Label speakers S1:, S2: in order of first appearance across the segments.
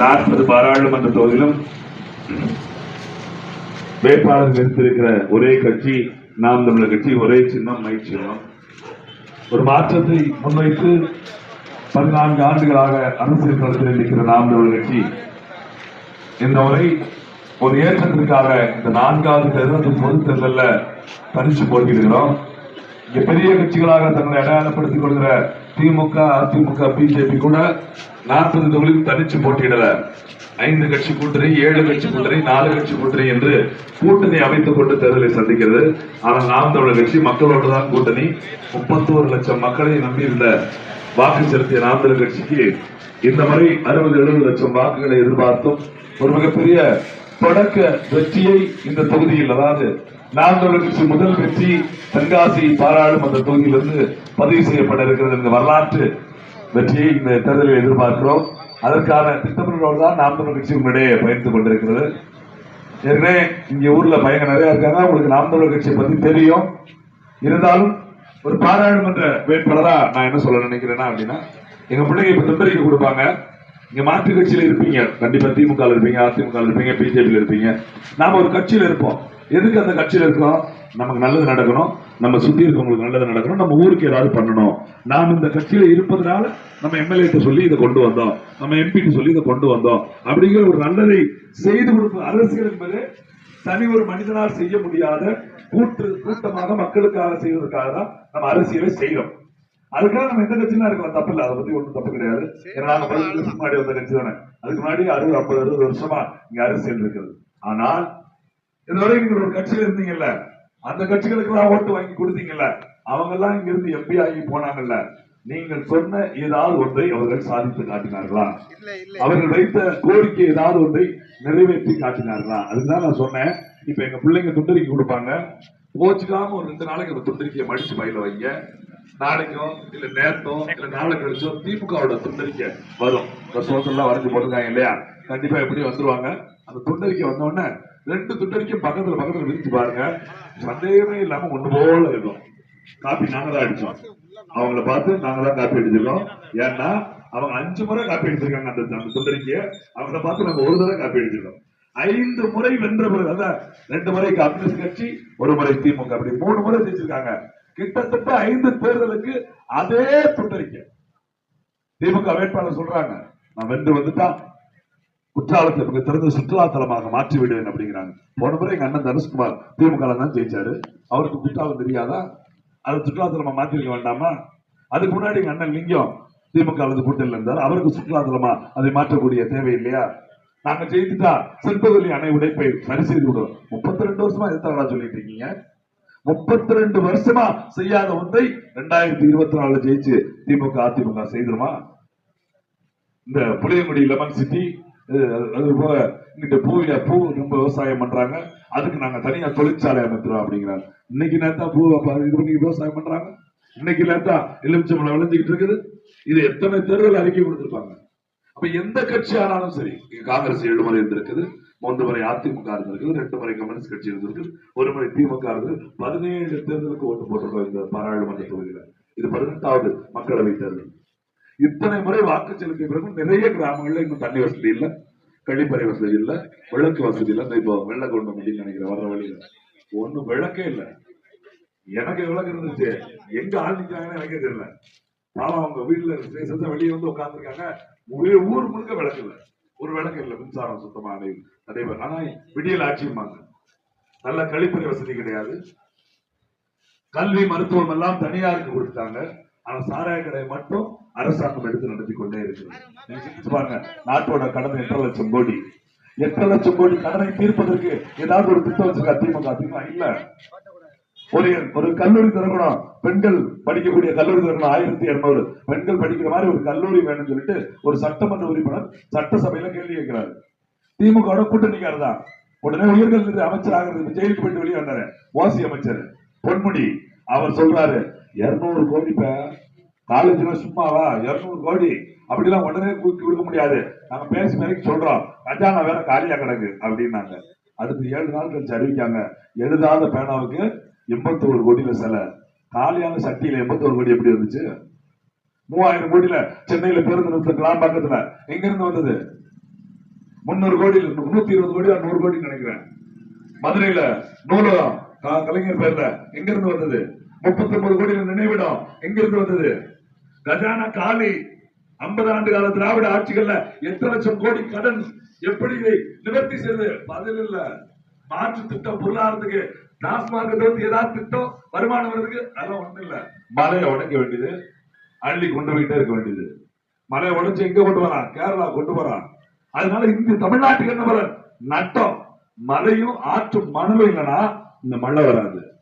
S1: நாற்பது பாராளுமன்ற தொகுதியிலும் வேட்பாளர் நிறுத்திருக்கிற ஒரே கட்சி நாம் தமிழர் கட்சி ஒரே சின்னம் மை சின்னம். ஒரு மாற்றத்தை முன்வைத்து பதினான்கு ஆண்டுகளாக அரசியல் களத்தில் இருக்கிற நாம் தமிழர் கட்சி இந்த முறை ஒரு ஏற்றத்திற்காக இந்த நான்காவது தேர்தல் பொது தேர்தலில் தனிச்சு போட்டியிடுகிறோம். பெரிய கட்சிகளாக தங்களை அடையாளப்படுத்திக் கொள்கிற திமுக அதிமுக பிஜேபி கூட நாற்பது தொகுதியில் தனிச்சு போட்டியிடல. ஐந்து கட்சி கூட்டணி ஏழு கட்சி கூட்டணி நாலு கட்சி கூட்டணி என்று கூட்டணி அமைத்துக் கொண்டு தேர்தலை சந்திக்கிறது. ஆனால் நாம் தமிழர் கட்சி மக்களோடு தான் கூட்டணி. முப்பத்தோரு லட்சம் மக்களை நம்பியிருந்த வாக்கு செலுத்திய நாம் தமிழர் கட்சிக்கு இந்த முறை அறுபது எழுபது லட்சம் வாக்குகளை எதிர்பார்த்தும் ஒரு மிகப்பெரிய தொடக்க வெற்றியை இந்த தொகுதியில் அதாவது நாம் தமிழர் கட்சி முதல் வெற்றி தென்காசி பாராளுமன்ற தொகுதியிலிருந்து பதிவு செய்யப்பட இருக்கிறது இந்த வரலாற்று வெற்றியை இந்த தேர்தலில் எதிர்பார்க்கிறோம். அதற்கான திட்டமிடலோடு தான் நாம் தமிழர் கட்சி உங்களிடையே பயணித்துக் கொண்டிருக்கிறது. ஏற்கனவே இங்கே ஊரில் பயங்க நிறையா இருக்காங்க. உங்களுக்கு நாம் தமிழர் கட்சியை பற்றி தெரியும். இருந்தாலும் ஒரு பாராளுமன்ற வேட்பாளராக நான் என்ன சொல்ல நினைக்கிறேன்னா அப்படின்னா எங்கள் பிள்ளைங்க இப்போ துண்டறிக்கை கொடுப்பாங்க. இங்கே மாற்று கட்சியில இருப்பீங்க. கண்டிப்பா திமுக இருப்பீங்க அதிமுக இருப்பீங்க பிஜேபியில் இருப்பீங்க. நாம ஒரு கட்சியில இருப்போம். எதுக்கு அந்த கட்சியில இருக்கிறோம் நமக்கு நல்லது நடக்கணும். நம்ம சுத்தி இருக்கவங்களுக்கு நல்லது நடக்கணும். நம்ம ஊருக்கு ஏதாவது பண்ணணும். நாம் இந்த கட்சியில இருப்பதனால நம்ம எம்எல்ஏ சொல்லி இதை கொண்டு வந்தோம். நம்ம எம்பிட்டு சொல்லி இதை கொண்டு வந்தோம். அப்படிங்கிற ஒரு நல்லதை செய்து கொடுக்கும் அரசியல் என்பது தனி ஒரு மனிதனால் செய்ய முடியாத கூட்டு கூட்டமாக மக்களுக்காக செய்வதற்காக தான் நம்ம அரசியலை செய்யறோம் அதுக்காக நம்ம எந்த கட்சியிலும் இருக்கலாம். தப்பு இல்லை. அதை பத்தி ஒன்றும் தப்பு கிடையாது. ஏன்னா நாங்க முன்னாடி வந்த கட்சி தானே. அதுக்கு முன்னாடி அறுபது ஐம்பது அறுபது வருஷமா இங்க அரசியல் இருக்குது. ஆனால் இதுவரை நீங்க ஒரு கட்சியில இருந்தீங்கல்ல அந்த கட்சிகளுக்கு எல்லாம் ஓட்டு வாங்கி கொடுத்தீங்கல்ல அவங்க எல்லாம் இங்க இருந்து எம்பி ஆகி போனாங்கல்ல நீங்கள் சொன்ன ஏதாவது ஒன்றை அவர்கள் சாதித்து காட்டினார்களா? அவர்கள் வைத்த கோரிக்கை ஏதாவது ஒன்றை நிறைவேற்றி காட்டினார்களா? அதுதான் நான் சொன்னேன். இப்ப எங்க பிள்ளைங்க துண்டறிக்கை கொடுப்பாங்க. கோச்சுக்காம ஒரு ரெண்டு நாளைக்கு அந்த துண்டறிக்கையை மடிச்சு பையில வைங்க. நாளைக்கும் இல்ல நேரத்தோ இல்ல நாளை கழிச்சோ திமுகவோட துண்டறிக்கை வரும். இந்த சோத்தெல்லாம் வரைஞ்சு போட்டிருக்காங்க இல்லையா? கண்டிப்பா எப்படி வந்துருவாங்க. அந்த துண்டறிக்கை வந்த உடனே ரெண்டு துண்டறிக்கையும் பக்கத்துல பக்கத்துல விரிச்சு பாருங்க. சந்தேகமே இல்லாம ஒண்ணு போல இருக்கும். காப்பி நாங்க தான் அடிச்சோம். அவங்கள பார்த்து நாங்க தான் காப்பி அடிச்சிருக்கோம். ஏன்னா அவங்க அஞ்சு முறை காப்பி அடிச்சிருக்காங்க அந்த அந்த துண்டறிக்கைய. அவங்கள பார்த்து நாங்க ஒரு தடவை காப்பி அடிச்சிருக்கோம். ஐந்து முறை வென்ற பிறகு அதான் ரெண்டு முறை கம்யூனிஸ்ட் கட்சி ஒரு முறை திமுக. அப்படி மூணு முறை ஜெயிச்சிருக்காங்க. கிட்டத்தட்ட ஐந்து தேர்தலுக்கு அதே துண்டறிக்கை. திமுக வேட்பாளர் சொல்றாங்க நான் வென்று வந்துட்டா குற்றாலத்தை மிக திறந்த சுற்றுலா தலமாக மாற்றி விடுவேன் அப்படிங்கிறாங்க. போன முறை எங்க அண்ணன் தனுஷ்குமார் திமுக தான் ஜெயிச்சாரு. அவருக்கு குற்றாலம் தெரியாதா? அது சுற்றுலா தலமா மாற்றிருக்க வேண்டாமா? அதுக்கு முன்னாடி எங்க அண்ணன் லிங்கம் திமுக அல்லது கூட்டணியில் இருந்தார். அவருக்கு சுற்றுலா தலமா அதை மாற்றக்கூடிய தேவை இல்லையா? நாங்க ஜெயித்துட்டா செல்பவெளி அணை உடைப்பை சரி செய்து விடுவோம். முப்பத்தி ரெண்டு வருஷமா எதிர்த்தாங்களா சொல்லிட்டு இருக்கீங்க. முப்பத்தி ரெண்டு வருஷமா செய்யாத ஒன்றை ரெண்டாயிரத்தி இருபத்தி நாலுல ஜெயிச்சு திமுக அதிமுக செய்திருமா? இந்த புளியங்குடி லெமன் சிட்டி அது போல இங்கிட்ட பூவில பூ ரொம்ப விவசாயம் பண்றாங்க. அதுக்கு நாங்க தனியா தொழிற்சாலை அமைத்துறோம் அப்படிங்கிறாங்க. இன்னைக்கு நேரத்தா பூ இது பண்ணி விவசாயம் பண்றாங்க. இன்னைக்கு நேரத்தா எலுமிச்சம்பளம் விளைஞ்சுக்கிட்டு இருக்குது. இது எத்தனை தேர்தல் அறிக்கை கொடுத்திருப்பாங்க. அப்ப எந்த கட்சி ஆனாலும் சரி காங்கிரஸ் ஏழு முறை இருந்திருக்குது மூன்று முறை அதிமுக இருந்திருக்குது ரெண்டு முறை கம்யூனிஸ்ட் கட்சி இருந்திருக்குது ஒரு முறை திமுக இருக்குது பதினேழு தேர்தலுக்கு ஓட்டு போட்டிருக்கோம் இந்த பாராளுமன்ற தொகுதியில. இது பதினெட்டாவது மக்களவை தேர்தல். இத்தனை முறை வாக்கு செலுத்திய பிறகு நிறைய கிராமங்கள்ல இன்னும் தண்ணி வசதி இல்ல கழிப்பறை வசதி இல்ல விளக்கு வசதி இல்ல. இப்போ வெள்ள கொண்டு முடியும் நினைக்கிறேன் வர்ற வழியில. ஒண்ணும் விளக்கே இல்ல. எனக்கு விளக்கு இருந்துச்சு. எங்க ஆள் எனக்கே தெரியல. பாவம் அவங்க வீட்டுல விசேஷத்தை வெளியே வந்து உட்கார்ந்துருக்காங்க. ஊர் முழுக்க விளக்கு இல்லை. ஒரு விளக்கு இல்ல மின்சாரம் சுத்தமா அடையும் நடைபெறும் ஆனா விடியல் ஆட்சியுமாங்க நல்ல கழிப்பறை வசதி கிடையாது. கல்வி மருத்துவம் எல்லாம் தனியாருக்கு கொடுத்தாங்க ஆனா சாராய கடை மட்டும் அரசாங்கம் எடுத்து நடத்தி கொண்டே இருக்கு பாருங்க நாட்டோட கடன் எட்டரை லட்சம் கோடி. எட்டரை லட்சம் கோடி கடனை தீர்ப்பதற்கு ஏதாவது ஒரு திட்டம் வச்சிருக்கா திமுக? திமுக இல்ல. ஒரு ஒரு கல்லூரி திறக்கணும். பெண்கள் படிக்கக்கூடிய கல்லூரி திறக்கணும் ஆயிரத்தி இருநூறு பெண்கள் படிக்கிற மாதிரி ஒரு கல்லூரி வேணும்னு சொல்லிட்டு ஒரு சட்டமன்ற உறுப்பினர் சட்டசபையில கேள்வி கேட்கிறாரு. திமுக கூட்டணிக்காரர் தான் உடனே உயர்கல்வி அமைச்சர் ஆகிறது ஜெயிலுக்கு போயிட்டு வெளியே வந்தாரு. ஓசி அமைச்சர். பொன்முடி அவர் சொல்றாரு இருநூறு கோடி காலேஜ்ல சும்மாவா இருநூறு கோடி. அப்படிலாம் உடனே கூக்கி கொடுக்க முடியாது. நாங்க பேசி வரைக்கும் சொல்றோம். கஜானா வேற காலியா கிடக்கு அப்படின்னாங்க. அடுத்து ஏழு நாள் கழிச்சு அறிவிக்காங்க. எழுதாத பேனாவுக்கு எண்பத்தோரு கோடியில சிலை. காலியான சட்டியில எண்பத்தோரு கோடி எப்படி இருந்துச்சு? மூவாயிரம் கோடியில சென்னையில பேருந்து நிறுத்தம் கிளாம்பாக்கத்துல எங்க இருந்து வந்தது? முன்னூறு கோடி முன்னூத்தி இருபது கோடி நூறு கோடி நினைக்கிறேன். மதுரையில நூலகம் கலைஞர் பேர்ல. எங்க இருந்து வந்தது? முப்பத்தி ஒன்பது கோடி நினைவிடம் எங்க இருந்து வந்தது? கஜானா காலி ஐம்பது ஆண்டு கால திராவிட ஆட்சிகள்ல எத்தனை லட்சம் கோடி கடன் எப்படி நிவர்த்தி செய்து பதில் இல்ல. மாற்று திட்டம் பொருளாதாரத்துக்கு டாஸ்மாக வந்து ஏதாவது திட்டம் வருமானம் வருதுக்கு அதெல்லாம் ஒண்ணும் இல்ல. மலையை உடைக்க வேண்டியது அள்ளி கொண்டு போயிட்டே இருக்க வேண்டியது. மலையை உடைச்சு எங்க கொண்டு வரான்? கேரளா கொண்டு வரான். அதனால இந்த தமிழ்நாட்டுக்கு என்ன வர நட்டம். மலையும் ஆற்றும் மணலும் இல்லைன்னா இந்த மழை வராது.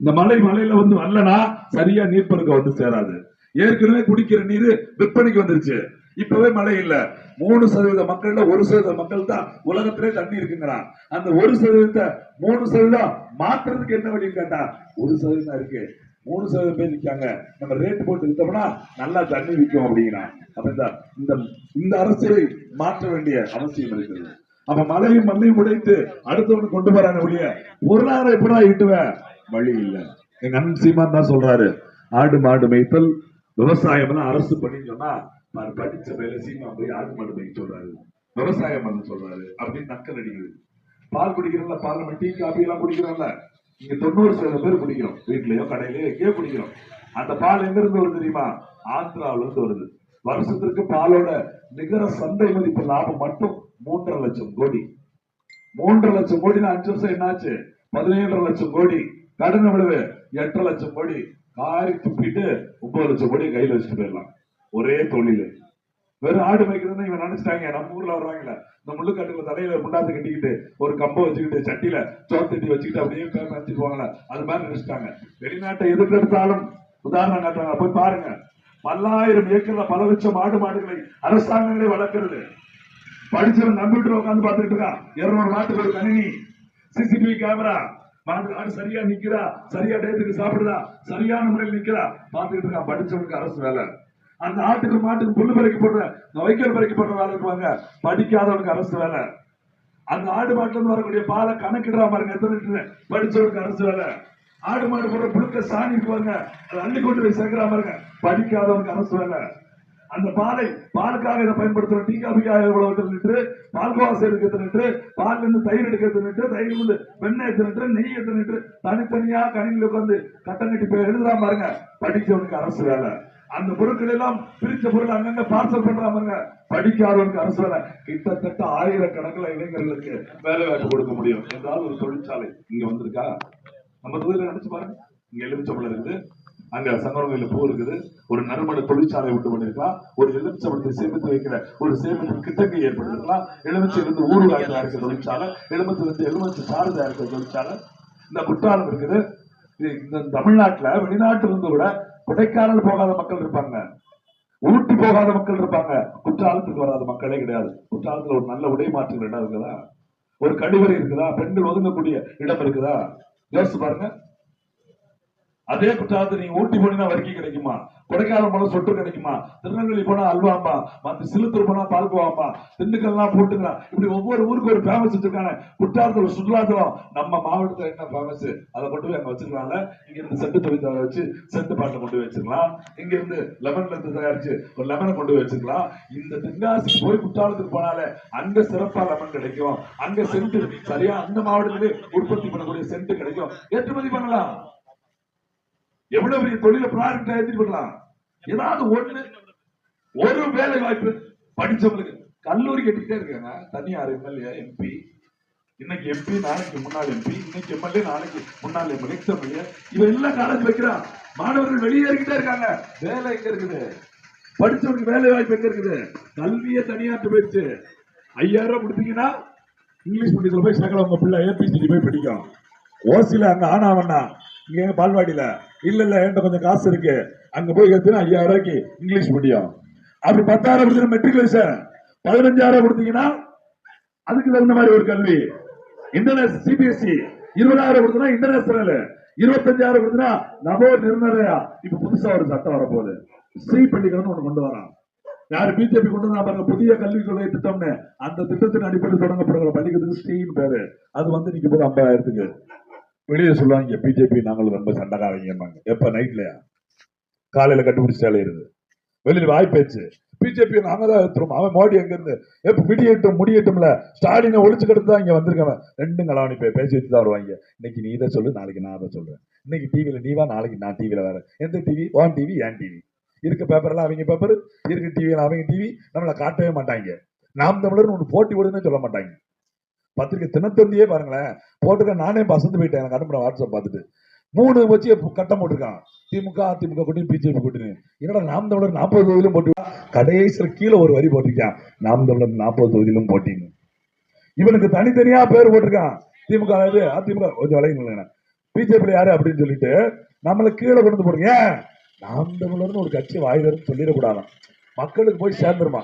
S1: இந்த மலை மலையில வந்து வரலனா சரியா நீர்ப்பெருக்க வந்து சேராது. ஏற்கனவே குடிக்கிற நீர் விற்பனைக்கு வந்துருச்சு. இப்பவே மழை இல்ல. மூணு சதவீத மக்கள்ல ஒரு சதவீத மக்கள் தான் உலகத்திலே தண்ணி இருக்குங்கிறான். அந்த ஒரு சதவீதத்தை மூணு சதவீதம் மாற்றுறதுக்கு என்ன வழி கேட்டா ஒரு சதவீதம் இருக்கு. மூணு சதவீதம் பேர் நிக்காங்க. நம்ம ரேட் போட்டு வித்தோம்னா நல்லா தண்ணி விற்கும் அப்படிங்கிறான். அப்ப இந்த இந்த இந்த அரசியலை மாற்ற வேண்டிய அவசியம் இருக்கிறது அப்ப மலையும் மண்ணையும் உடைத்து அடுத்தவனு கொண்டு வராங்க ஒழிய பொருளாதாரம் எப்படா ஈட்டுவேன் வழி இல்ல. எங்க அண்ணன் சீமான் தான் சொல்றாரு. ஆடு மாடு மேய்த்தல் விவசாயம் எல்லாம் அரசு பண்ணின்னு சொன்னா படிச்ச வேலை சீமா போய் ஆடு மாடு மேய்க்க சொல்றாரு. விவசாயம் பண்ண சொல்றாரு. அப்படின்னு நக்கல் அடிக்குது. பால் குடிக்கிறோம்ல பால் டீ காபி எல்லாம் குடிக்கிறோம்ல. இங்க தொண்ணூறு சதவீதம் பேர் குடிக்கிறோம். வீட்லயோ கடையிலயோ எங்கேயோ குடிக்கிறோம். அந்த பால் எங்க இருந்து வருது தெரியுமா? ஆந்திராவில இருந்து வருது. வருஷத்திற்கு பாலோட நிகர சந்தை மதிப்பு லாபம் மட்டும் மூன்றரை லட்சம் கோடி. மூன்றரை லட்சம் கோடினா அஞ்சு வருஷம் என்னாச்சு? பதினேழு லட்சம் கோடி. கடன் எவ்வளவு எட்டரை லட்சம் கோடி காரி துப்பிட்டு ஒன்பது லட்சம் கோடி கையில வச்சுட்டு போயிடலாம். ஒரே தொழில். வெறும் ஆடு மேய்க்கிறதுன்னு இவன் நினைச்சிட்டாங்க. நம்ம ஊர்ல வர்றாங்கல்ல. இந்த முள்ளுக்காட்டுல தலையில முண்டாந்து கட்டிக்கிட்டு ஒரு கம்பை வச்சுக்கிட்டு சட்டியில சோத்தட்டி வச்சுக்கிட்டு அப்படியே பேர் நினைச்சிருவாங்களே அது மாதிரி நினைச்சிட்டாங்க. வெளிநாட்டை எதுக்கு எடுத்தாலும் உதாரணம் காட்டுறாங்க. போய் பாருங்க. பல்லாயிரம் ஏக்கர்ல பல லட்சம் ஆடு மாடுகளை அரசாங்கங்களே வளர்க்கிறது. படிச்சவன் கம்ப்யூட்டர் உட்காந்து பார்த்துட்டு இருக்கான். இருநூறு நாட்டுக்கு ஒரு கணினி சிசிடிவி கேமரா மாட்டு ஆடு சரியா நிக்கிறா சரியா டயத்துக்கு சாப்பிடுதா? சரியான முறையில் நிக்கிறா பார்த்துக்கிட்டு இருக்கான் படிச்சவனுக்கு அரசு வேலை. அந்த ஆட்டுக்கு மாட்டுக்கு புல்லு பறிக்க போடுற வைக்கல் பறிக்க போடுற வேலை இருப்பாங்க. படிக்காதவனுக்கு அரசு வேலை. அந்த ஆடு மாட்டுல இருந்து வரக்கூடிய பாலை கணக்கிடுறா பாருங்க எத்தனை லிட்டர்? படிச்சவனுக்கு அரசு வேலை. ஆடு மாடு போடுற புழுக்க சாணி இருக்குவாங்க அதை அள்ளி கொண்டு போய் சேர்க்கிறா பாருங்க படிக்காதவனுக்கு அரசு வேலை. அந்த பாலை பாலுக்காக இதை பயன்படுத்துறோம் டீ காபிக்காக எவ்வளவு நின்று பால் செய்யறதுக்கு எடுக்கிறது நின்று பால்ல இருந்து தயிர் எடுக்கிறது நின்று தயிர் இருந்து வெண்ணெய் எத்தனை நெய் எத்தனை நின்று தனித்தனியா கணினில உட்காந்து கட்டம் கட்டி போய் எழுதுறான் பாருங்க. படிச்சவனுக்கு அரசு வேலை. அந்த பொருட்கள் எல்லாம் பிரிச்ச பொருள் அங்கங்க பார்சல் பண்றாங்க படிக்காதவனுக்கு அரசு வேலை. கிட்டத்தட்ட ஆயிரக்கணக்கில் இளைஞர்களுக்கு வேலை வாய்ப்பு கொடுக்க முடியும். ஏதாவது ஒரு தொழிற்சாலை இங்க வந்திருக்கா? நம்ம தொழில நினைச்சு பாருங்க. இங்க எலுமிச்சம்பளம் இருக்குது. அங்க சங்கரவையில பூ இருக்குது. ஒரு நறுமண தொழிற்சாலை உண்டு பண்ணிருக்கலாம். ஒரு எலுமிச்சை சேமித்து வைக்கிற ஒரு சேமிப்பு கிட்டங்கை ஏற்படுத்திருக்கலாம் எலுமிச்சை இருந்து ஊருகாய் தயாரிக்கிற தொழிற்சாலை எலுமிச்சை இருந்து எலுமிச்சை சாறு தயாரிக்கிற தொழிற்சாலை. இந்த குற்றாலம் இருக்குது. இந்த தமிழ்நாட்டுல வெளிநாட்டுல இருந்து கூட கொடைக்கானல் போகாத மக்கள் இருப்பாங்க. ஊட்டி போகாத மக்கள் இருப்பாங்க. குற்றாலத்துக்கு வராத மக்களே கிடையாது. குற்றாலத்துல ஒரு நல்ல உடை மாற்றுகிற இடம் இருக்குதா? ஒரு கழிவறை இருக்குதா? பெண்கள் ஒதுங்கக்கூடிய இடம் இருக்குதா? யோசிச்சு பாருங்க. அதே குற்றாலத்தை நீங்க ஊட்டி போனீங்கன்னா வரைக்கும் கிடைக்குமா? கொடைக்கானல் போனா சொட்டு கிடைக்குமா? திருநெல்வேலி போனா அல்வாம்பா மத்த சிலுத்தூர் போனா பால்கோவாம்பா திண்டுக்கல்லாம் போட்டுக்கலாம் இப்படி ஒவ்வொரு ஊருக்கு ஒரு ஃபேமஸ் வச்சிருக்காங்க குற்றாலத்துல சுற்றுலாத்தலம். நம்ம மாவட்டத்துல என்ன ஃபேமஸ் அதை கொண்டு போய் அங்க வச்சிருக்கலாம்ல. இங்க இருந்து செட்டு தொழில் வச்சு செட்டு பாட்டை கொண்டு போய் வச்சிருக்கலாம். இங்க இருந்து லெமன்ல இருந்து தயாரிச்சு ஒரு லெமனை கொண்டு போய் வச்சிருக்கலாம். இந்த தென்காசிக்கு போய் குற்றாலத்துக்கு போனாலே அங்க சிறப்பா லெமன் கிடைக்கும். அங்க சென்ட் சரியா அந்த மாவட்டத்திலே உற்பத்தி பண்ணக்கூடிய சென்ட் கிடைக்கும். ஏற்றுமதி பண்ணலாம். எவ்வளவு பெரிய தொழில ப்ராடக்ட் எழுதி பண்ணலாம்? ஏதாவது ஒண்ணு ஒரு வேலை வாய்ப்பு படிச்சவங்களுக்கு. கல்லூரி கட்டிக்கிட்டே இருக்காங்க. தனியார் எம்எல்ஏ எம்பி இன்னைக்கு எம்பி நாளைக்கு முன்னாள் எம்பி இன்னைக்கு எம்எல்ஏ நாளைக்கு முன்னாள் எம்எல்ஏ எம்எல்ஏ இவன் எல்லாம் காலேஜ் வைக்கிறான் மாணவர்கள் வெளியேறிக்கிட்டே இருக்காங்க. வேலை எங்க இருக்குது? படிச்சவனுக்கு வேலை வாய்ப்பு எங்க இருக்குது? கல்வியே தனியாட்டு போயிடுச்சு. ஐயாயிரம் ரூபாய் கொடுத்தீங்கன்னா இங்கிலீஷ் மீடியத்தில் போய் சகல உங்க பிள்ளை ஏபிசிடி போய் படிக்கும். ஓசில அங்க ஆனாவண்ணா இங்க பால்வாடியில. இல்ல இல்ல என்கிட்ட கொஞ்சம் காசு இருக்கு. அங்க போய் கத்துனா ஐயாயிரம் ரூபாய்க்கு இங்கிலீஷ் மீடியம். அப்படி பத்தாயிரம் கொடுத்தீங்கன்னா மெட்ரிகுலேஷன் பதினஞ்சாயிரம் கொடுத்தீங்கன்னா அதுக்கு தகுந்த மாதிரி ஒரு கல்வி. இன்டர்நேஷனல் சிபிஎஸ்சி இருபதாயிரம் கொடுத்தனா இன்டர்நேஷனல் இருபத்தஞ்சாயிரம் கொடுத்தனா நபோ நிர்ணயா இப்ப புதுசா ஒரு சட்டம் வரப்போகுது. ஸ்ரீ பள்ளிகள்னு ஒண்ணு கொண்டு வரான். யாரு பிஜேபி கொண்டு வந்தா பாருங்க புதிய கல்விக் கொள்கை திட்டம்னு. அந்த திட்டத்தின் அடிப்படையில் தொடங்கப்படுகிற பள்ளிக்கூடத்துக்கு ஸ்ரீன்னு பேரு. அது வந்து நிக்க போது ஐம்பதாயிரத்துக்கு. வெளியே சொல்லுவாங்க பிஜேபி நாங்கள் ரொம்ப சண்டைக்காரங்க எப்போ? நைட்லையா காலையில கண்டுபிடிச்சி அலையிறது வெளியில் வாய்ப்பேச்சு
S2: பிஜேபி நாங்கள் தான் எடுத்துருவோம் அவன் மோடி எங்க எப்போ முடியட்டும் முடியட்டும்ல ஸ்டாலினை ஒழிச்சு கிடந்து தான் இங்கே வந்திருக்கவன். ரெண்டும் கலாவணி போய் பேசி வச்சு தான் வருவாங்க. இன்னைக்கு நீ இதை சொல்லு நாளைக்கு நான் அதை சொல்றேன். இன்னைக்கு டிவியில் நீ வா நாளைக்கு நான் டிவியில் வேற எந்த டிவி ஓன் டிவி ஏன் டிவி இருக்க பேப்பர்லாம் அவங்க பேப்பர் இருக்க டிவியில் அவங்க டிவி நம்மளை காட்டவே மாட்டாங்க. நாம் தமிழர்னு ஒன்று போட்டி விடுன்னு சொல்ல மாட்டாங்க. பத்திரிக்கை தினத்தந்தியே பாருங்களேன். போட்டுக்க நானே பசந்து போயிட்டேன். எனக்கு அனுப்புன வாட்ஸ்அப் பார்த்துட்டு. மூணு வச்சு கட்டம் போட்டிருக்கான். திமுக அதிமுக கூட்டணி பிஜேபி கூட்டணி. என்னடா நாம் தமிழர் நாற்பது தொகுதியிலும் போட்டு கடைசியில் கீழே ஒரு வரி போட்டிருக்கான். நாம் தமிழர் நாற்பது தொகுதியிலும் போட்டிங்க இவனுக்கு தனித்தனியா பேர் போட்டிருக்கான். திமுக இது அதிமுக. கொஞ்சம் விளையுங்க பிஜேபி யாரு அப்படின்னு சொல்லிட்டு நம்மளை கீழே கொண்டு போடுங்க. நாம் தமிழர்னு ஒரு கட்சி வாயிலிருந்து சொல்லிடக்கூடாதான். மக்களுக்கு போய் சேர்ந்துருமா?